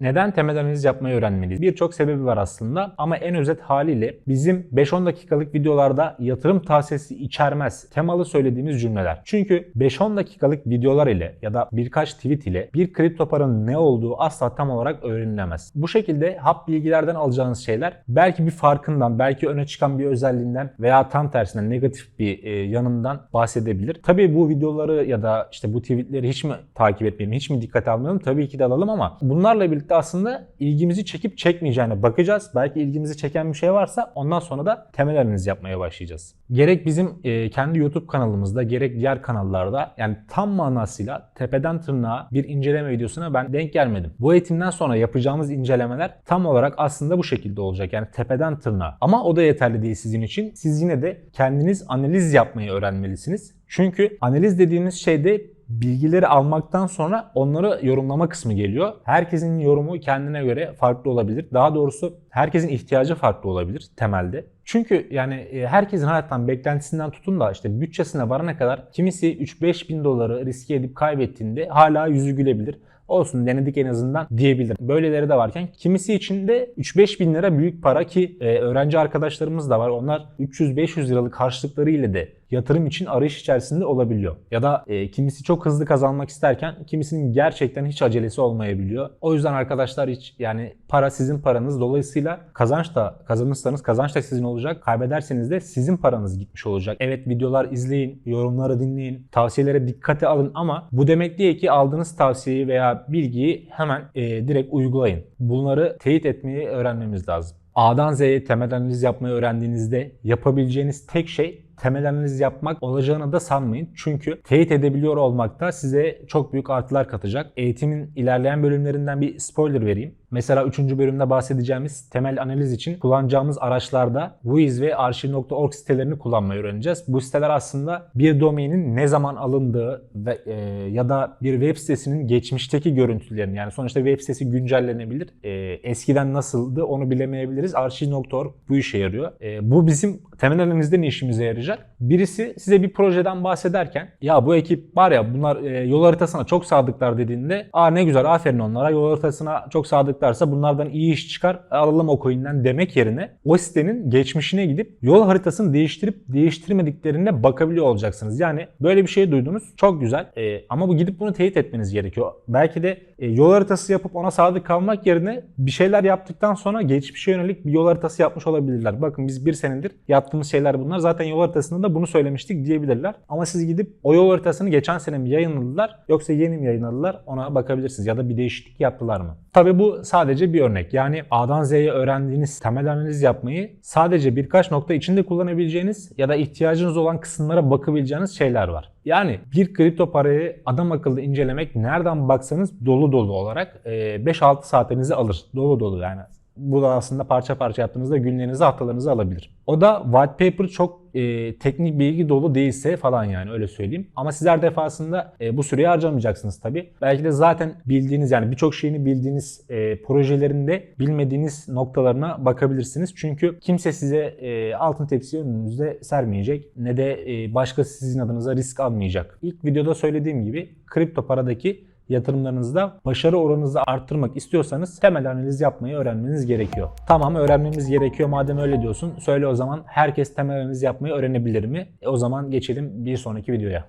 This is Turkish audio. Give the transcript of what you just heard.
Neden temel analiz yapmayı öğrenmeliyiz? Birçok sebebi var aslında ama en özet haliyle bizim 5-10 dakikalık videolarda yatırım tavsiyesi içermez temalı söylediğimiz cümleler. Çünkü 5-10 dakikalık videolar ile ya da birkaç tweet ile bir kripto paranın ne olduğu asla tam olarak öğrenilemez. Bu şekilde hap bilgilerden alacağınız şeyler belki bir farkından, belki öne çıkan bir özelliğinden veya tam tersine negatif bir e, yanından bahsedebilir. Tabii bu videoları ya da işte bu tweetleri hiç mi takip etmeyelim, hiç mi dikkate almayalım? Tabii ki de alalım ama bunlarla birlikte aslında ilgimizi çekip çekmeyeceğine bakacağız. Belki ilgimizi çeken bir şey varsa ondan sonra da temel analiz yapmaya başlayacağız. Gerek bizim e, kendi YouTube kanalımızda gerek diğer kanallarda yani tam manasıyla tepeden tırnağa bir inceleme videosuna ben denk gelmedim. Bu eğitimden sonra yapacağımız incelemeler tam olarak aslında bu şekilde olacak. Yani tepeden tırnağa. Ama o da yeterli değil sizin için. Siz yine de kendiniz analiz yapmayı öğrenmelisiniz. Çünkü analiz dediğimiz şeyde bilgileri almaktan sonra onları yorumlama kısmı geliyor. Herkesin yorumu kendine göre farklı olabilir. Daha doğrusu herkesin ihtiyacı farklı olabilir temelde. Çünkü yani e, herkesin hayattan beklentisinden tutun da işte bütçesine varana kadar kimisi 3-5 bin doları riske edip kaybettiğinde hala yüzü gülebilir. Olsun denedik en azından diyebilirim. Böyleleri de varken kimisi için de 3-5 bin lira büyük para ki e, öğrenci arkadaşlarımız da var. Onlar 300-500 liralık harçlıkları ile de yatırım için arayış içerisinde olabiliyor. Ya da e, kimisi çok hızlı kazanmak isterken kimisinin gerçekten hiç acelesi olmayabiliyor. O yüzden arkadaşlar hiç yani para sizin paranız. Dolayısıyla kazanç da kazanırsanız kazanç da sizin olacak. Kaybederseniz de sizin paranız gitmiş olacak. Evet videolar izleyin, yorumları dinleyin, tavsiyelere dikkate alın ama bu demek değil ki aldığınız tavsiyeyi veya bilgiyi hemen e, direkt uygulayın. Bunları teyit etmeyi öğrenmemiz lazım. A'dan Z'ye temel analiz yapmayı öğrendiğinizde yapabileceğiniz tek şey temel analiz yapmak olacağını da sanmayın. Çünkü teyit edebiliyor olmak da size çok büyük artılar katacak. Eğitimin ilerleyen bölümlerinden bir spoiler vereyim. Mesela 3. bölümde bahsedeceğimiz temel analiz için kullanacağımız araçlarda Wiz ve arşiv.org sitelerini kullanmayı öğreneceğiz. Bu siteler aslında bir domainin ne zaman alındığı ve e, ya da bir web sitesinin geçmişteki görüntülerini yani sonuçta web sitesi güncellenebilir. E, eskiden nasıldı onu bilemeyebiliriz. Arşiv.org bu işe yarıyor. E, bu bizim temel analizde ne işimize yarayacak? лежат, Birisi size bir projeden bahsederken ya bu ekip var ya bunlar e, yol haritasına çok sadıklar dediğinde aa ne güzel aferin onlara yol haritasına çok sadıklarsa bunlardan iyi iş çıkar alalım o coin'den demek yerine o sitenin geçmişine gidip yol haritasını değiştirip değiştirmediklerine bakabiliyor olacaksınız. Yani böyle bir şey duydunuz çok güzel E, ama bu gidip bunu teyit etmeniz gerekiyor. Belki de e, yol haritası yapıp ona sadık kalmak yerine bir şeyler yaptıktan sonra geçmişe yönelik bir yol haritası yapmış olabilirler. Bakın biz bir senedir yaptığımız şeyler bunlar. Zaten yol haritasında da bunu söylemiştik diyebilirler. Ama siz gidip o yol haritasını geçen sene mi yayınladılar yoksa yeni mi yayınladılar ona bakabilirsiniz. Ya da bir değişiklik yaptılar mı? Tabi bu sadece bir örnek. Yani A'dan Z'ye öğrendiğiniz temel analiz yapmayı sadece birkaç nokta içinde kullanabileceğiniz ya da ihtiyacınız olan kısımlara bakabileceğiniz şeyler var. Yani bir kripto parayı adam akıllı incelemek nereden baksanız dolu dolu olarak e, 5-6 saatinizi alır. Dolu dolu yani bu da aslında parça parça yaptığınızda günlerinizi haftalarınızı alabilir. O da white paper çok e, teknik bilgi dolu değilse falan yani öyle söyleyeyim. Ama siz her defasında e, bu süreyi harcamayacaksınız tabii. Belki de zaten bildiğiniz yani birçok şeyini bildiğiniz e, projelerinde bilmediğiniz noktalarına bakabilirsiniz. Çünkü kimse size e, altın tepsiyi önünüzde sermeyecek ne de e, başkası sizin adınıza risk almayacak. İlk videoda söylediğim gibi kripto paradaki yatırımlarınızda başarı oranınızı arttırmak istiyorsanız temel analiz yapmayı öğrenmeniz gerekiyor. Tamam öğrenmemiz gerekiyor madem öyle diyorsun. Söyle o zaman herkes temel analiz yapmayı öğrenebilir mi? E, o zaman geçelim bir sonraki videoya.